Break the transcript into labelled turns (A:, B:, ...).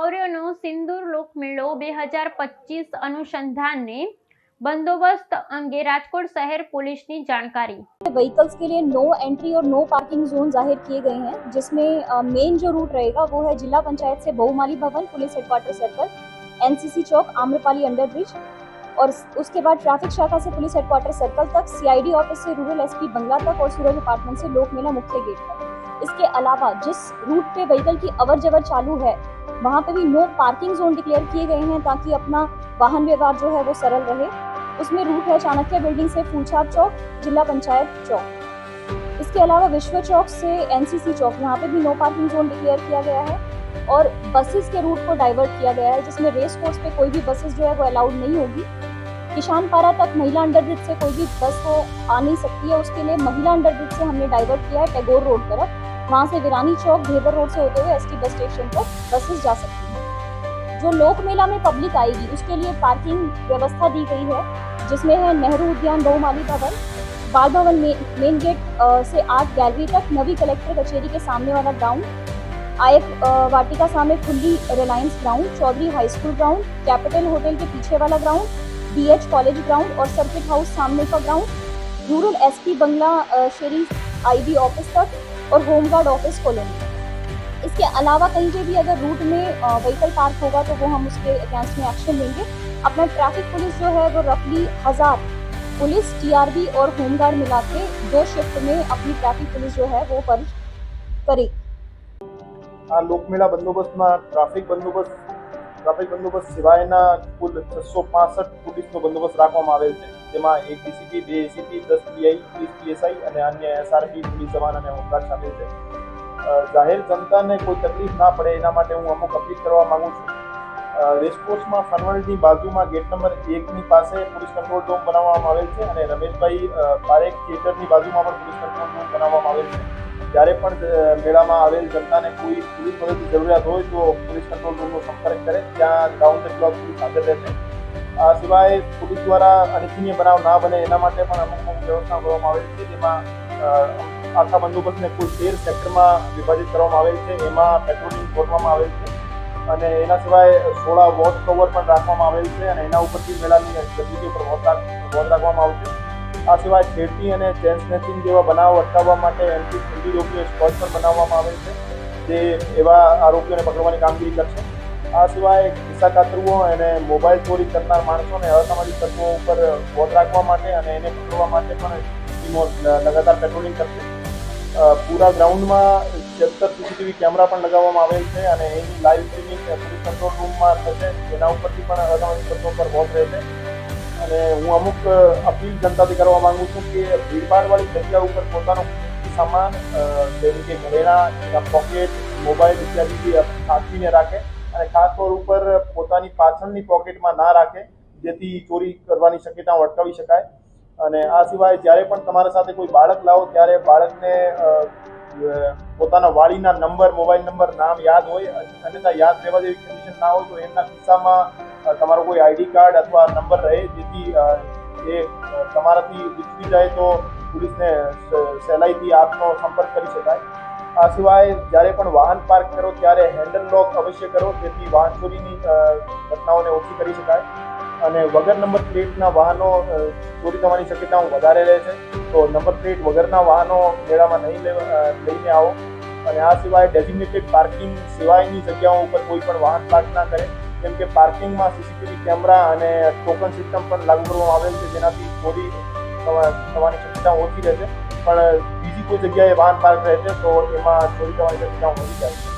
A: શૌર્યનો સિંદૂર લોકમેળો બે હજાર પચીસ અનુસંધાને બંદોબસ્ત અંગે રાજકોટ શહેર પોલીસની જાણકારી
B: व्हीकल्स के लिए नो एंट्री और नो पार्किंग जोन जाहिर किए गए हैं जिसमें मेन जो रूट रहेगा वो है जिला पंचायत से बहुमाली भवन पुलिस हेडक्वार्टर सर्कल एनसीसी चौक आम्रपाली अंडर ब्रिज और उसके बाद ट्रैफिक शाखा से पुलिस हेडक्वार्टर सर्कल तक सीआईडी ऑफिस से रूरल एसपी बंगला तक और सूरज अपार्टमेंट से लोकमेला मुख्य गेट तक इसके अलावा जिस रूट पे व्हीकल की अवर जवर चालू है, वहाँ पे भी नो पार्किंग जोन डिक्लेयर किए गए हैं ताकि अपना वाहन व्यवहार जो है वो सरल रहे। उसमें रूट है चाणक्य बिल्डिंग से फूलछाप चौक, जिला पंचायत चौक। इसके अलावा विश्व चौक से एनसीसी चौक, यहाँ पे भी नो पार्किंग जोन डिक्लेयर किया गया है और बसेस के रूट को डाइवर्ट किया गया है, जिसमें रेस कोर्स पे कोई भी बसेस जो है वो अलाउड नहीं होगी। किसान पारा तक महिला अंडरब्रिज से कोई भी बस वो आ नहीं सकती है, उसके लिए महिला अंडरब्रिज से हमने डाइवर्ट किया है टैगोर रोड तरफ़। वहाँ से विरानी चौक भेबर रोड से होते हुए एसटी बस स्टेशन तक बसेस जा सकती हैं। जो लोक मेला में पब्लिक आएगी, उसके लिए पार्किंग व्यवस्था दी गई है, जिसमें है नेहरू उद्यान बहुमाली भवन बाल भवन मेन गेट से आठ गैलरी तक, नवी कलेक्टर कचेरी के सामने वाला ग्राउंड आयक वाटिका सामने खुली Reliance ground Chaudhary high school ground capital hotel के पीछे वाला ग्राउंड बीएच कॉलेज ग्राउंड और सर्किट हाउस सामने का ग्राउंड रूरल एसपी बंगला शेरी आईबी ऑफ़िस तक और होमगार्ड ऑफिस कॉलोनी इसके अलावा कहीं पे भी अगर रूट में व्हीकल पार्क होगा तो वो हम उसके अगेंस्ट में एक्शन लेंगे अपना ट्रैफिक पुलिस जो है वो रफली हजार पुलिस टीआरबी और होमगार्ड मिला के दो शिफ्ट में अपनी ट्रैफिक पुलिस जो है वो फर्ज करेगी
C: આ લોકમેળા બંદોબસ્તમાં ટ્રાફિક બંદોબસ્ત ટ્રાફિક બંદોબસ્ત સિવાયના કુલ છસો પાસઠ પોલીસનો બંદોબસ્ત રાખવામાં આવેલ છે. જેમાં એક ડીસીપી બે એસીપી દસ પીઆઈ ત્રીસ પીએસઆઈ અને અન્ય એસઆરપી પોલીસ જવાન અને હોમગાર્ડ સામેલ છે. જાહેર જનતાને કોઈ તકલીફ ના પડે એના માટે હું અમુક અપીલ કરવા માંગુ છું. રેસકોર્સમાં ફનવર્ડની બાજુમાં ગેટ નંબર એકની પાસે પોલીસ કંટ્રોલ રૂમ બનાવવામાં આવેલ છે અને રમેશભાઈ પારેખ થિયેટરની બાજુમાં પણ પોલીસ કંટ્રોલ રૂમ બનાવવામાં આવેલ છે. જ્યારે પણ મેળામાં આવેલ જનતાને કોઈ પોલીસ મદદની જરૂરિયાત હોય તો પોલીસ કંટ્રોલ રૂમનો સંપર્ક કરે, ત્યાં ગ્રાઉન્ડ પોલીસ હાજર રહેશે. આ સિવાય પોલીસ દ્વારા અનિચ્છનીય બનાવ ના બને એના માટે પણ અમુક અમુક વ્યવસ્થા કરવામાં આવેલ છે, જેમાં આખા બંદોબસ્તને કુલ તેર સેક્ટરમાં વિભાજિત કરવામાં આવેલ છે, એમાં પેટ્રોલિંગ ગોઠવવામાં આવેલ છે અને એના સિવાય સોળા વોચ કવર પણ રાખવામાં આવેલ છે અને એના ઉપરથી મેળાની ગતિવિધિ પર વોચ રાખ- વોચ રાખવામાં આવશે. આ સિવાય છેડતી અને ચેન સ્નેચિંગ જેવા બનાવો અટકાવવા માટે એન્ટી એન્ટી રોગીઓ સ્પોટ પણ બનાવવામાં આવે છે, જે એવા આરોપીઓને પકડવાની કામગીરી કરશે. આ સિવાય ખિસ્સા કાતરુઓ અને મોબાઈલ ચોરી કરનાર માણસોને અસામાજિક તત્વો ઉપર વોટ રાખવા માટે અને એને પકડવા માટે પણ ટીમો લગાતાર પેટ્રોલિંગ કરશે. પૂરા ગ્રાઉન્ડમાં સત્તર સીસીટીવી કેમેરા પણ લગાવવામાં આવેલ છે અને એની લાઈવ સ્ટ્રીમિંગ પોલીસ કંટ્રોલ રૂમમાં થશે એના ઉપરથી પણ અસામાજિક તત્વો પર વોચ રહેશે. અને હું અમુક અપીલ જનતાથી કરવા માંગુ છું કે ભીડભાડવાળી જગ્યા ઉપર પોતાનો સામાન જેમ કે ઘરેણા પોકેટ મોબાઈલ ઇત્યાદિ સાચવીને રાખે અને ખાસ તौर ઉપર પોતાની પાછળની પોકેટમાં ના રાખે, જેથી ચોરી કરવાની શક્યતાઓ અટકાવી શકાય. અને આ સિવાય જ્યારે પણ તમારા સાથે કોઈ બાળક લાવો, ત્યારે બાળકને પોતાના વાળીના નંબર, મોબાઈલ નંબર, નામ યાદ હોય, અન્યથા યાદ રહેવા જેવી કન્ડિશન ના હોય તો એમના કિસ્સામાં તમારો કોઈ આઈડી કાર્ડ અથવા નંબર રહે, જેથી એ તમારાથી વિસરી જાય તો પોલીસને સહેલાઈથી આપનો સંપર્ક કરી શકાય. આ સિવાય જ્યારે પણ વાહન પાર્ક કરો, ત્યારે હેન્ડલ લોક અવશ્ય કરો, જેથી વાહન ચોરીની ઘટનાઓને ઓછી કરી શકાય. અને વગર નંબર પ્લેટના વાહનો ચોરી થવાની શક્યતાઓ વધારે રહે છે. તો નંબર પ્લેટ વગરના વાહનો મેળામાં નહીં લઈને આવો. અને આ સિવાય ડેઝિગ્નેટેડ પાર્કિંગ સિવાયની જગ્યાઓ ઉપર કોઈ પણ વાહન પાર્ક ના કરે. કેમ કે પાર્કિંગમાં સીસીટીવી કેમેરા અને ટોકન સિસ્ટમ પણ લાગુ કરવામાં આવેલ છે, જેનાથી ચોરી થવા- થવાની શક્યતા ઓછી રહેશે. પણ બીજી કોઈ જગ્યાએ વાહન પાર્ક રહે છે, તો એમાં ચોરી થવાની શક્યતા ઓછી જાય છે.